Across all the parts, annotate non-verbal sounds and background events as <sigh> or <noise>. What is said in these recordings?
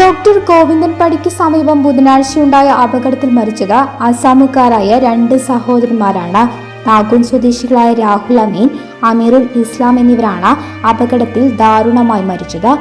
Doctor Govindan പടിക്ക് സമീപം ബുധനാഴ്ചയുണ്ടായ അപകടത്തിൽ മരിച്ചത് അസാമുകാരായ രണ്ട് സഹോദരന്മാരാണ്. നാഗൂൺ സ്വദേശികളായ രാഹുൽ അമീൻ അമീറുൽ ഇസ്ലാം എന്നിവരാണ് അപകടത്തിൽ ദാരുണമായി മരിച്ചത്.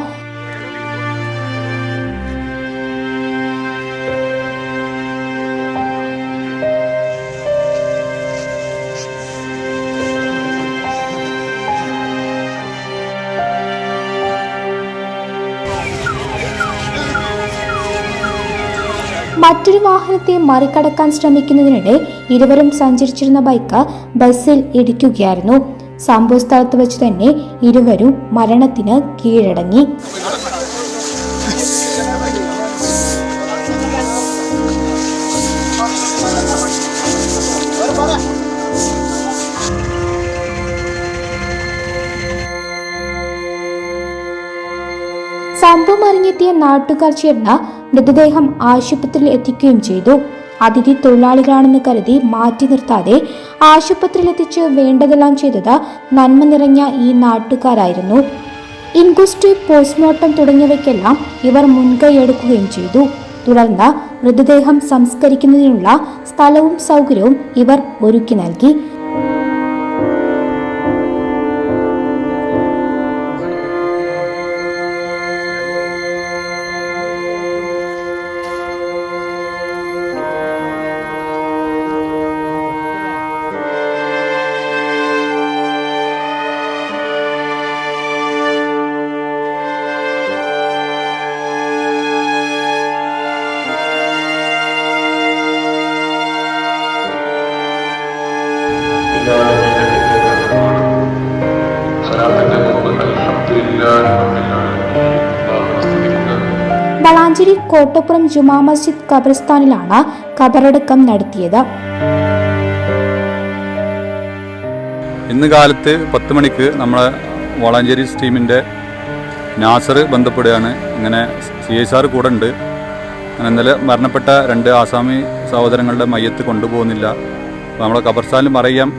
മറ്റൊരു വാഹനത്തെ മറികടക്കാൻ ശ്രമിക്കുന്നതിനിടെ ഇരുവരും സഞ്ചരിച്ചിരുന്ന ബൈക്ക് ബസ്സിൽ ഇടിക്കുകയായിരുന്നു. സംഭവ സ്ഥലത്ത് വെച്ച് തന്നെ ഇരുവരും മരണത്തിന് കീഴടങ്ങി. അറിഞ്ഞെത്തിയ നാട്ടുകാർ ചേർന്ന് മൃതദേഹം ആശുപത്രിയിൽ എത്തിക്കുകയും ചെയ്തു. അതിഥി തൊഴിലാളികളാണെന്ന് കരുതി മാറ്റി നിർത്താതെ ആശുപത്രിയിൽ എത്തിച്ച് വേണ്ടതെല്ലാം ചെയ്തത് നന്മ നിറഞ്ഞ ഈ നാട്ടുകാരായിരുന്നു. ഇൻക്വസ്റ്റ് പോസ്റ്റ്മോർട്ടം തുടങ്ങിയവയ്ക്കെല്ലാം ഇവർ മുൻകൈയെടുക്കുകയും ചെയ്തു. തുടർന്ന് മൃതദേഹം സംസ്കരിക്കുന്നതിനുള്ള സ്ഥലവും സൗകര്യവും ഇവർ ഒരുക്കി നൽകി. വളാഞ്ചേരി കോട്ടപ്പുറം ജുമാ മസ്ജിദ് ഖബർസ്ഥാനിലാണ് ഖബറടക്കം നടത്തിയത്. ഇന്ന് കാലത്ത് പത്ത് മണിക്ക് നമ്മളെ വളാഞ്ചേരി ടീമിന്റെ നാസർ ബന്ധപ്പെടുകയാണ്. ഇങ്ങനെ സി എസ് ആർ കൂടെ ഉണ്ട്. അങ്ങനെ ഇന്നലെ മരണപ്പെട്ട രണ്ട് ആസാമി സഹോദരങ്ങളുടെ മയ്യത്ത് കൊണ്ടുപോകുന്നില്ല. അപ്പോൾ നമ്മളെ ഖബർസ്ഥാനിൽ മറയാൻ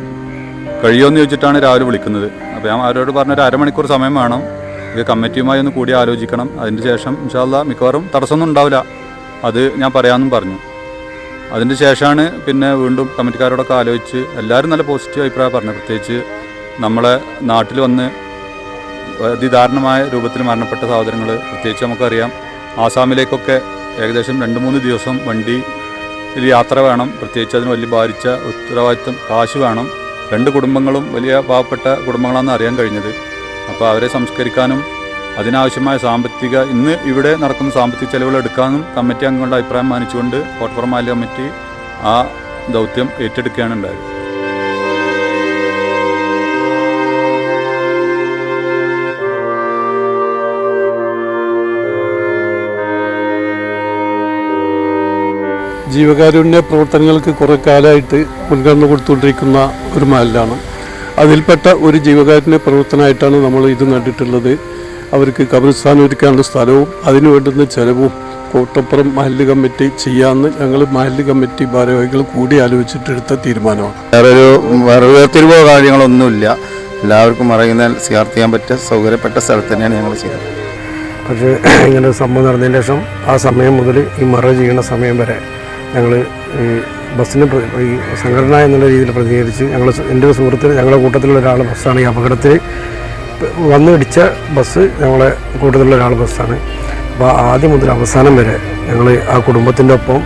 കഴിയുമെന്ന് ചോദിച്ചിട്ടാണ് രാവിലെ വിളിക്കുന്നത്. അപ്പോൾ ഞാൻ അവരോട് പറഞ്ഞൊരു അരമണിക്കൂർ സമയം വേണം. ഇത് കമ്മിറ്റിയുമായി ഒന്ന് കൂടി ആലോചിക്കണം. അതിന് ശേഷം ഇൻഷാല്ല മിക്കവാറും തടസ്സമൊന്നും ഉണ്ടാവില്ല. അത് ഞാൻ പറയാമെന്നും പറഞ്ഞു. അതിന് ശേഷമാണ് പിന്നെ വീണ്ടും കമ്മിറ്റിക്കാരോടൊക്കെ ആലോചിച്ച് എല്ലാവരും നല്ല പോസിറ്റീവ് അഭിപ്രായം പറഞ്ഞു പ്രത്യേകിച്ച് നമ്മളെ നാട്ടിൽ വന്ന് അതിദാരുണമായ രൂപത്തിൽ മരണപ്പെട്ട സഹോദരങ്ങൾ പ്രത്യേകിച്ച് നമുക്കറിയാം. ആസാമിലേക്കൊക്കെ ഏകദേശം രണ്ട് മൂന്ന് ദിവസം വണ്ടി യാത്ര വേണം. പ്രത്യേകിച്ച് അതിന് വലിയ ഭാരിച്ച ഉത്തരവാദിത്വം കാശ് വേണം. രണ്ട് കുടുംബങ്ങളും വലിയ പാവപ്പെട്ട കുടുംബങ്ങളാണെന്ന് അറിയാൻ കഴിഞ്ഞത്. അപ്പോൾ അവരെ സംസ്കരിക്കാനും അതിനാവശ്യമായ സാമ്പത്തിക ഇന്ന് ഇവിടെ നടക്കുന്ന സാമ്പത്തിക ചെലവുകൾ എടുക്കാനും കമ്മിറ്റി അംഗങ്ങളുടെ അഭിപ്രായം മാനിച്ചുകൊണ്ട് കോട്ടപ്പുറം മാലി കമ്മിറ്റി ആ ദൗത്യം ഏറ്റെടുക്കുകയാണ് ഉണ്ടായത്. ജീവകാരുണ്യ പ്രവർത്തനങ്ങൾക്ക് കുറേ കാലമായിട്ട് മുൻഗണന കൊടുത്തുകൊണ്ടിരിക്കുന്ന ഒരു മഹലാണ് അതിൽപ്പെട്ട ഒരു ജീവകാരുണ്യ പ്രവർത്തനമായിട്ടാണ് നമ്മൾ ഇത് കണ്ടിട്ടുള്ളത് അവർക്ക് കബറിസ്ഥാൻ ഒരുക്കാനുള്ള സ്ഥലവും അതിനു വേണ്ടുന്ന ചെലവും കോട്ടപ്പുറം മഹല്ല് കമ്മിറ്റി ചെയ്യാമെന്ന് ഞങ്ങൾ മഹല്ല് കമ്മിറ്റി ഭാരവാഹികൾ കൂടി ആലോചിച്ചിട്ടെടുത്ത തീരുമാനമാണ്. വേറൊരു വേറെ വേർതിരിവോ കാര്യങ്ങളൊന്നുമില്ല. എല്ലാവർക്കും അറിയുന്ന സിയാർത്ത് ചെയ്യാൻ പറ്റിയ സൗകര്യപ്പെട്ട സ്ഥലത്ത് തന്നെയാണ് ഞങ്ങൾ ചെയ്തത്. പക്ഷേ ഇങ്ങനെ സംഭവം നടന്നതിന് ശേഷം ആ സമയം മുതൽ ഈ മറ ചെയ്യുന്ന സമയം വരെ ഞങ്ങൾ ഈ ബസ്സിന് ഈ സംഘടന എന്നുള്ള രീതിയിൽ പ്രതികരിച്ച് ഞങ്ങൾ എന്റെ ഒരു സുഹൃത്തിന് ഞങ്ങളുടെ കൂട്ടത്തിലുള്ള ഒരാൾ ബസ്സാണ്. ഈ അപകടത്തിൽ വന്നു ഇടിച്ച ബസ് ഞങ്ങളെ കൂട്ടത്തിലുള്ള ഒരാൾ ബസ്സാണ്. അപ്പോൾ ആദ്യം മുതൽ അവസാനം വരെ ഞങ്ങൾ ആ കുടുംബത്തിന്റെ ഒപ്പം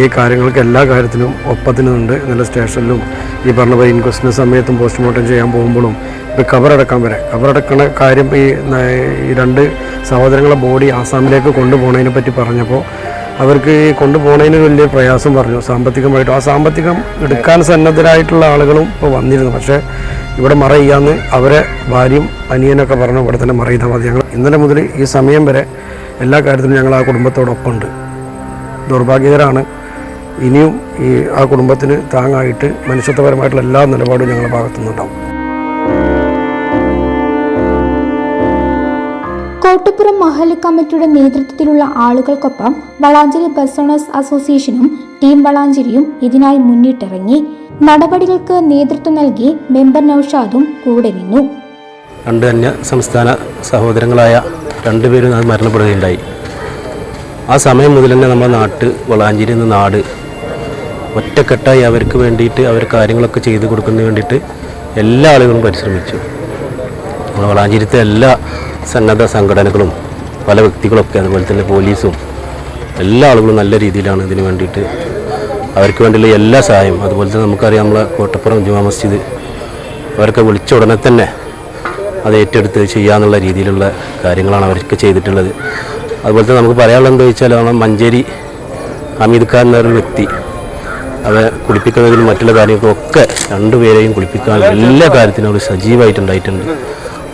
ഈ കാര്യങ്ങൾക്ക് എല്ലാ കാര്യത്തിലും ഒപ്പത്തിനുണ്ട്. നല്ല സ്റ്റേഷനിലും ഈ പറഞ്ഞ പോലെ ഇൻക്വസ്റ്റിന്റെ സമയത്തും പോസ്റ്റ്മോർട്ടം ചെയ്യാൻ പോകുമ്പോഴും ഇപ്പോൾ കബറടക്കാൻ വരെ. കബറടക്കണ കാര്യം ഈ ഈ രണ്ട് സഹോദരങ്ങളെ ബോഡി ആസാമിലേക്ക് കൊണ്ടുപോകുന്നതിനെ പറ്റി പറഞ്ഞപ്പോൾ അവർക്ക് ഈ കൊണ്ടുപോകുന്നതിന് വലിയ പ്രയാസം പറഞ്ഞു. സാമ്പത്തികമായിട്ടും ആ സാമ്പത്തികം എടുക്കാൻ സന്നദ്ധരായിട്ടുള്ള ആളുകളും ഇപ്പോൾ വന്നിരുന്നു. പക്ഷേ ഇവിടെ മറ ചെയ്യാന്ന് അവരെ ഭാര്യയും അനിയനൊക്കെ പറഞ്ഞു ഇവിടെ തന്നെ മറ ചെയ്താൽ മതി ഞങ്ങൾ ഇന്നലെ മുതൽ ഈ സമയം വരെ എല്ലാ കാര്യത്തിലും ഞങ്ങൾ ആ കുടുംബത്തോടൊപ്പം ഉണ്ട് ദൗർഭാഗ്യകരാണ്. ഇനിയും ഈ ആ കുടുംബത്തിന് താങ്ങായിട്ട് മനുഷ്യത്വപരമായിട്ടുള്ള എല്ലാ നിലപാടും ഞങ്ങളുടെ ഭാഗത്തുനിന്നുണ്ടാവും. കോട്ടപ്പുറം മഹല്ല് കമ്മിറ്റിയുടെ നേതൃത്വത്തിലുള്ള ആളുകൾക്കൊപ്പം വളാഞ്ചേരി ബസ് ഓണേഴ്സ് അസോസിയേഷനും ടീം വളാഞ്ചേരിയും ഇതിനായി മുന്നിട്ടിറങ്ങി. നടപടികൾക്ക് നേതൃത്വം നൽകി മെമ്പർ നൌഷാദും കൂടെ നിന്നു. രണ്ട് അന്യ സംസ്ഥാന സഹോദരങ്ങളായ രണ്ടുപേരും അത് മരണപ്പെടുകയുണ്ടായി. ആ സമയം മുതൽ തന്നെ നമ്മുടെ നാട്ട് വളാഞ്ചേരി എന്ന നാട് ഒറ്റക്കെട്ടായി അവർക്ക് വേണ്ടിയിട്ട് അവർ കാര്യങ്ങളൊക്കെ ചെയ്തു കൊടുക്കുന്നതിന് വേണ്ടിയിട്ട് എല്ലാ ആളുകളും പരിശ്രമിച്ചു. നമ്മുടെ വളാഞ്ചേരിത്തെ എല്ലാ സന്നദ്ധ സംഘടനകളും പല വ്യക്തികളൊക്കെ അതുപോലെ തന്നെ പോലീസും എല്ലാ ആളുകളും നല്ല രീതിയിലാണ് ഇതിന് വേണ്ടിയിട്ട് അവർക്ക് വേണ്ടിയുള്ള എല്ലാ സഹായവും. അതുപോലെ തന്നെ നമുക്കറിയാം നമ്മളെ കോട്ടപ്പുറം ജുമാ മസ്ജിദ് അവരൊക്കെ വിളിച്ച ഉടനെ തന്നെ അത് ഏറ്റെടുത്ത് ചെയ്യാന്നുള്ള രീതിയിലുള്ള കാര്യങ്ങളാണ് അവർക്ക് ചെയ്തിട്ടുള്ളത്. അതുപോലെ തന്നെ നമുക്ക് പറയാനുള്ളത് എന്താ വെച്ചാൽ നമ്മൾ മഞ്ചേരി ഹമീദ് ഖാൻ എന്നൊരു വ്യക്തി അവരെ കുളിപ്പിക്കുന്നതിനും മറ്റുള്ള കാര്യങ്ങൾക്കൊക്കെ രണ്ടുപേരെയും കുളിപ്പിക്കാൻ എല്ലാ കാര്യത്തിനും അവർ സജീവമായിട്ടുണ്ടായിട്ടുണ്ട്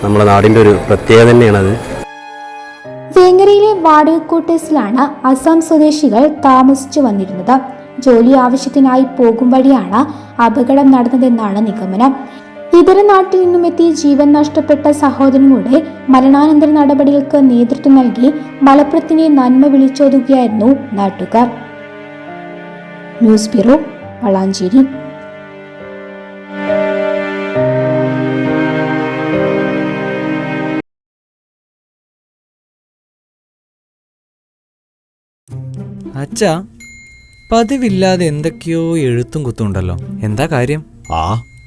നമ്മുടെ നാടിന്റെ ഒരു പ്രത്യേകത തന്നെയാണത്. വേങ്ങരയിലെ വാടക ക്വാർട്ടേഴ്സിലാണ് അസം സ്വദേശികൾ താമസിച്ചു വന്നിരുന്നത്. ജോലി ആവശ്യത്തിനായി പോകും വഴിയാണ് അപകടം നടന്നതെന്നാണ് നിഗമനം. ഇതര നാട്ടിൽ നിന്നും എത്തി ജീവൻ നഷ്ടപ്പെട്ട സഹോദരങ്ങളുടെ മരണാനന്തര നടപടികൾക്ക് നേതൃത്വം നൽകി മലപ്പുറത്തിനെ നന്മ വിളിച്ചോതുകയായിരുന്നു നാട്ടുകാർ. News bureau Valanchery. അച്ഛാ പതിവില്ലാതെ എന്തൊക്കെയോ എഴുത്തും കുത്തുണ്ടല്ലോ എന്താ കാര്യം? ആ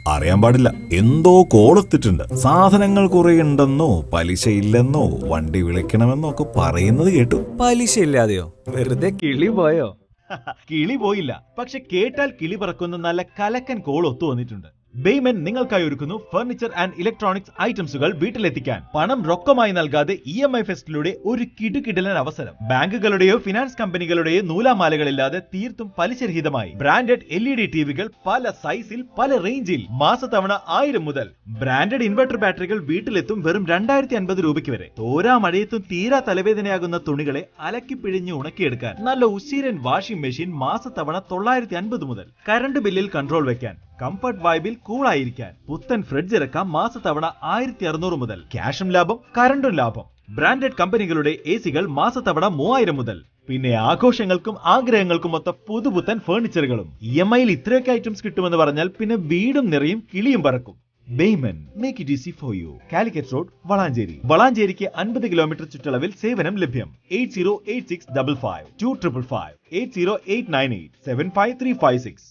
അറിയാൻ പാടില്ല. എന്തോ കോളെത്തിട്ടുണ്ട് സാധനങ്ങൾ കുറെ ഉണ്ടെന്നോ പലിശ ഇല്ലെന്നോ വണ്ടി വിളിക്കണമെന്നോ ഒക്കെ പറയുന്നത് കേട്ടു. പലിശ ഇല്ലാതെയോ? വെറുതെ കിളി പോയോ? <laughs> കിളി പോയില്ല. പക്ഷെ കേട്ടാൽ കിളി പറക്കുന്ന നല്ല കലക്കൻ കോൾ ഒത്തു വന്നിട്ടുണ്ട്. ബെയ്മൻ നിങ്ങൾക്കായി ഒരുക്കുന്നു ഫർണിച്ചർ ആൻഡ് ഇലക്ട്രോണിക്സ് ഐറ്റംസുകൾ വീട്ടിലെത്തിക്കാൻ. പണം റൊക്കമായി നൽകാതെ ഇ എം ഐ ഫെസ്റ്റിലൂടെ ഒരു കിടുകിടലൻ അവസരം. ബാങ്കുകളുടെയോ ഫിനാൻസ് കമ്പനികളുടെയോ നൂലാമാലകളില്ലാതെ തീർത്തും പലിശരഹിതമായി. ബ്രാൻഡഡ് എൽ ഇ ഡി ടിവികൾ പല സൈസിൽ പല റേഞ്ചിൽ മാസത്തവണ ആയിരം മുതൽ. ബ്രാൻഡഡ് ഇൻവെർട്ടർ ബാറ്ററികൾ വീട്ടിലെത്തും വെറും രണ്ടായിരത്തി അൻപത് രൂപയ്ക്ക് വരെ. തോരാ മഴയത്തും തീരാ തലവേദനയാകുന്ന തുണികളെ അലക്കി പിഴിഞ്ഞ് ഉണക്കിയെടുക്കാൻ. നല്ല ഉശീരൻ വാഷിംഗ് മെഷീൻ മാസത്തവണ തൊള്ളായിരത്തി അൻപത് മുതൽ കറണ്ട് ബില്ലിൽ കൺട്രോൾ വെക്കാൻ. കംഫർട്ട് വൈബിൽ കൂളായിരിക്കാൻ പുത്തൻ ഫ്രിഡ്ജ് ഇറക്കാം മാസത്തവണ ആയിരത്തി അറുന്നൂറ് മുതൽ ക്യാഷും ലാഭം കറണ്ടും ലാഭം. ബ്രാൻഡഡ് കമ്പനികളുടെ എ സികൾ മാസത്തവണ മൂവായിരം മുതൽ. പിന്നെ ആഘോഷങ്ങൾക്കും ആഗ്രഹങ്ങൾക്കും ഒത്ത പുതുപുത്തൻ ഫർണിച്ചറുകളും ഇ എം ഐയിൽ ഇത്രയൊക്കെ ഐറ്റംസ് കിട്ടുമെന്ന് പറഞ്ഞാൽ പിന്നെ വീടും നിറയും കിളിയും പറക്കും. ബെയ്മൻ make it easy for you Calicut road Valanchery. വളാഞ്ചേരിക്ക് അൻപത് കിലോമീറ്റർ ചുറ്റളവിൽ സേവനം ലഭ്യം. Eight zero eight six double five two triple five eight zero eight nine eight seven five three five six.